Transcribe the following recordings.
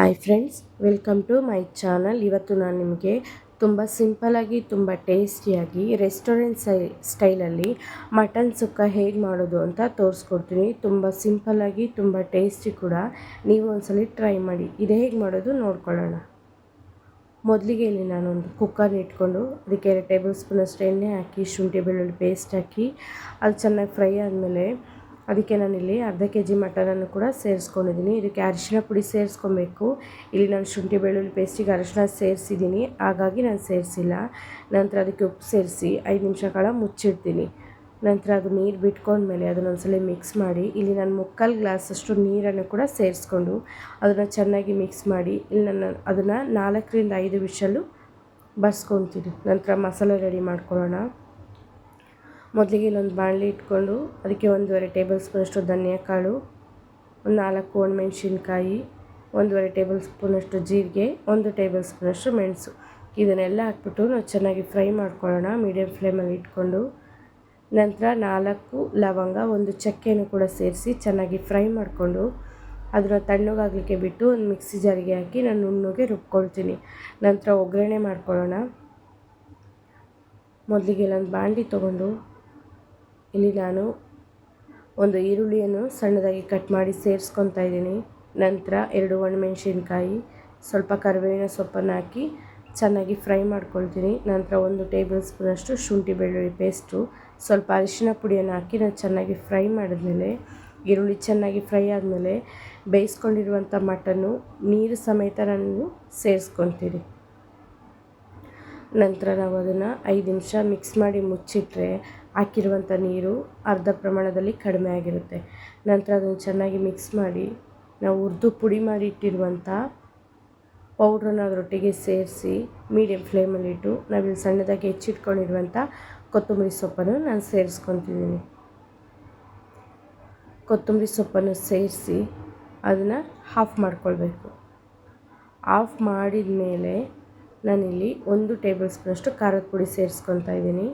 Hi friends welcome to my channel ಇವತ್ತು ನಾನು ನಿಮಗೆ ತುಂಬ ಸಿಂಪಲಾಗಿ ತುಂಬ ಟೇಸ್ಟಿಯಾಗಿ ರೆಸ್ಟೋರೆಂಟ್ ಸೈ ಸ್ಟೈಲಲ್ಲಿ ಮಟನ್ ಸುಕ್ಕ ಹೇಗೆ ಮಾಡೋದು ಅಂತ ತೋರಿಸ್ಕೊಡ್ತೀನಿ. ತುಂಬ ಸಿಂಪಲಾಗಿ ತುಂಬ ಟೇಸ್ಟಿ ಕೂಡ. ನೀವು ಒಂದ್ಸಲ ಟ್ರೈ ಮಾಡಿ. ಇದು ಹೇಗೆ ಮಾಡೋದು ನೋಡ್ಕೊಳ್ಳೋಣ. ಮೊದಲಿಗೆ ಇಲ್ಲಿ ನಾನೊಂದು ಕುಕ್ಕರ್ ಇಟ್ಕೊಂಡು, ಅದಕ್ಕೆ ಎರಡು ಟೇಬಲ್ ಸ್ಪೂನಷ್ಟು ಎಣ್ಣೆ ಹಾಕಿ, ಶುಂಠಿ ಬೆಳ್ಳುಳ್ಳಿ ಪೇಸ್ಟ್ ಹಾಕಿ, ಅದು ಚೆನ್ನಾಗಿ ಫ್ರೈ ಆದಮೇಲೆ ಅದಕ್ಕೆ ನಾನು ಇಲ್ಲಿ ಅರ್ಧ ಕೆ ಜಿ ಮಟನನ್ನು ಕೂಡ ಸೇರಿಸ್ಕೊಂಡಿದ್ದೀನಿ. ಇದಕ್ಕೆ ಅರಿಶಿನ ಪುಡಿ ಸೇರಿಸ್ಕೊಬೇಕು. ಇಲ್ಲಿ ನಾನು ಶುಂಠಿ, ಬೆಳ್ಳುಳ್ಳಿ ಪೇಸ್ಟಿಗೆ ಅರಿಶಿನ ಸೇರಿಸಿದ್ದೀನಿ. ಹಾಗಾಗಿ ನಾನು ಸೇರಿಸಿಲ್ಲ. ನಂತರ ಅದಕ್ಕೆ ಉಪ್ಪು ಸೇರಿಸಿ ಐದು ನಿಮಿಷ ಕಾಲ ಮುಚ್ಚಿಡ್ತೀನಿ. ನಂತರ ಅದು ನೀರು ಬಿಟ್ಕೊಂಡ್ಮೇಲೆ ಅದನ್ನೊಂದ್ಸಲ ಮಿಕ್ಸ್ ಮಾಡಿ, ಇಲ್ಲಿ ನಾನು ಮುಕ್ಕಾಲು ಗ್ಲಾಸಷ್ಟು ನೀರನ್ನು ಕೂಡ ಸೇರಿಸ್ಕೊಂಡು ಅದನ್ನು ಚೆನ್ನಾಗಿ ಮಿಕ್ಸ್ ಮಾಡಿ, ಇಲ್ಲಿ ನಾನು ಅದನ್ನು ನಾಲ್ಕರಿಂದ ಐದು ವಿಷಲು ಬರ್ಸ್ಕೊತೀನಿ. ನಂತರ ಮಸಾಲೆ ರೆಡಿ ಮಾಡ್ಕೊಳ್ಳೋಣ. ಮೊದಲಿಗೆ ಇಲ್ಲೊಂದು ಬಾಣಲಿ ಇಟ್ಕೊಂಡು ಅದಕ್ಕೆ ಒಂದೂವರೆ ಟೇಬಲ್ ಸ್ಪೂನಷ್ಟು ಕಾಳು, ಒಂದು ನಾಲ್ಕು ಒಣಮೆಣಸಿನ್ಕಾಯಿ, ಒಂದೂವರೆ ಟೇಬಲ್ ಸ್ಪೂನಷ್ಟು ಜೀರಿಗೆ, ಒಂದು ಟೇಬಲ್ ಸ್ಪೂನಷ್ಟು ಮೆಣಸು. ಇದನ್ನೆಲ್ಲ ಹಾಕ್ಬಿಟ್ಟು ನಾವು ಚೆನ್ನಾಗಿ ಫ್ರೈ ಮಾಡ್ಕೊಳ್ಳೋಣ ಮೀಡಿಯಮ್ ಫ್ಲೇಮಲ್ಲಿ ಇಟ್ಕೊಂಡು. ನಂತರ ನಾಲ್ಕು ಲವಂಗ, ಒಂದು ಚಕ್ಕೆನೂ ಕೂಡ ಸೇರಿಸಿ ಚೆನ್ನಾಗಿ ಫ್ರೈ ಮಾಡಿಕೊಂಡು ಅದನ್ನು ತಣ್ಣಗಾಗಲಿಕ್ಕೆ ಬಿಟ್ಟು ಒಂದು ಮಿಕ್ಸಿ ಜಾರಿಗೆ ಹಾಕಿ ನಾನು ನುಣ್ಣಗೆ ರುಬ್ಕೊಳ್ತೀನಿ. ನಂತರ ಒಗ್ಗರಣೆ ಮಾಡ್ಕೊಳ್ಳೋಣ. ಮೊದಲಿಗೆ ಇಲ್ಲೊಂದು ಬಾಂಡಿ ತೊಗೊಂಡು ಇಲ್ಲಿ ನಾನು ಒಂದು ಈರುಳ್ಳಿಯನ್ನು ಸಣ್ಣದಾಗಿ ಕಟ್ ಮಾಡಿ ಸೇರಿಸ್ಕೊತಾ ಇದ್ದೀನಿ. ನಂತರ ಎರಡು ಒಣಮೆಣಸಿನ್ಕಾಯಿ, ಸ್ವಲ್ಪ ಕರಿಬೇವಿನ ಸೊಪ್ಪನ್ನು ಹಾಕಿ ಚೆನ್ನಾಗಿ ಫ್ರೈ ಮಾಡ್ಕೊಳ್ತೀನಿ. ನಂತರ ಒಂದು ಟೇಬಲ್ ಸ್ಪೂನಷ್ಟು ಶುಂಠಿ ಬೆಳ್ಳುಳ್ಳಿ ಪೇಸ್ಟು, ಸ್ವಲ್ಪ ಅರಿಶಿನ ಪುಡಿಯನ್ನು ಹಾಕಿ ನಾನು ಚೆನ್ನಾಗಿ ಫ್ರೈ ಮಾಡಿದ್ಮೇಲೆ, ಈರುಳ್ಳಿ ಚೆನ್ನಾಗಿ ಫ್ರೈ ಆದಮೇಲೆ ಬೇಯಿಸ್ಕೊಂಡಿರುವಂಥ ಮಟನ್ನು ನೀರು ಸಮೇತ ನಾನು ಸೇರಿಸ್ಕೊತೀನಿ ನಂತರ ನಾವು ಅದನ್ನು ಐದು ನಿಮಿಷ ಮಿಕ್ಸ್ ಮಾಡಿ ಮುಚ್ಚಿಟ್ರೆ ಹಾಕಿರುವಂಥ ನೀರು ಅರ್ಧ ಪ್ರಮಾಣದಲ್ಲಿ ಕಡಿಮೆ ಆಗಿರುತ್ತೆ. ನಂತರ ಅದನ್ನು ಚೆನ್ನಾಗಿ ಮಿಕ್ಸ್ ಮಾಡಿ, ನಾವು ಉರಿದು ಪುಡಿ ಮಾಡಿ ಇಟ್ಟಿರುವಂಥ ಪೌಡ್ರನ್ನ ಅದರೊಟ್ಟಿಗೆ ಸೇರಿಸಿ ಮೀಡಿಯಮ್ ಫ್ಲೇಮಲ್ಲಿಟ್ಟು ನಾವಿಲ್ಲಿ ಸಣ್ಣದಾಗಿ ಹೆಚ್ಚಿಟ್ಕೊಂಡಿರುವಂಥ ಕೊತ್ತಂಬರಿ ಸೊಪ್ಪನ್ನು ನಾನು ಸೇರಿಸ್ಕೊತಿದ್ದೀನಿ. ಕೊತ್ತಂಬರಿ ಸೊಪ್ಪನ್ನು ಸೇರಿಸಿ ಅದನ್ನು ಹಾಫ್ ಮಾಡ್ಕೊಳ್ಬೇಕು. ಆಫ್ ಮಾಡಿದ ಮೇಲೆ ನಾನಿಲ್ಲಿ ಒಂದು ಟೇಬಲ್ ಸ್ಪೂನಷ್ಟು ಖಾರದ ಪುಡಿ ಸೇರಿಸ್ಕೊತಾ ಇದ್ದೀನಿ.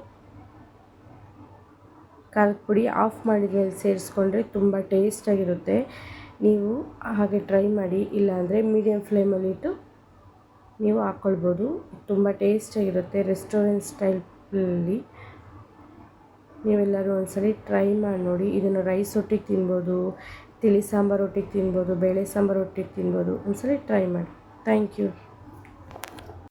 ಖಾರದ ಪುಡಿ ಆಫ್ ಮಾಡಿದ ಮೇಲೆ ಸೇರಿಸ್ಕೊಂಡ್ರೆ ತುಂಬ ಟೇಸ್ಟಾಗಿರುತ್ತೆ. ನೀವು ಹಾಗೆ ಟ್ರೈ ಮಾಡಿ, ಇಲ್ಲಾಂದರೆ ಮೀಡಿಯಮ್ ಫ್ಲೇಮಲ್ಲಿಟ್ಟು ನೀವು ಹಾಕ್ಕೊಳ್ಬೋದು. ತುಂಬ ಟೇಸ್ಟಾಗಿರುತ್ತೆ ರೆಸ್ಟೋರೆಂಟ್ ಸ್ಟೈಲಲ್ಲಿ. ನೀವೆಲ್ಲರೂ ಒಂದ್ಸರಿ ಟ್ರೈ ಮಾಡಿ ನೋಡಿ. ಇದನ್ನು ರೈಸ್ ಒಟ್ಟಿಗೆ ತಿನ್ಬೋದು, ತಿಳಿ ಸಾಂಬಾರು ಒಟ್ಟಿಗೆ ತಿನ್ಬೋದು, ಬೇಳೆ ಸಾಂಬಾರು ಒಟ್ಟಿಗೆ ತಿನ್ಬೋದು. ಒಂದ್ಸರಿ ಟ್ರೈ ಮಾಡಿ. Thank you.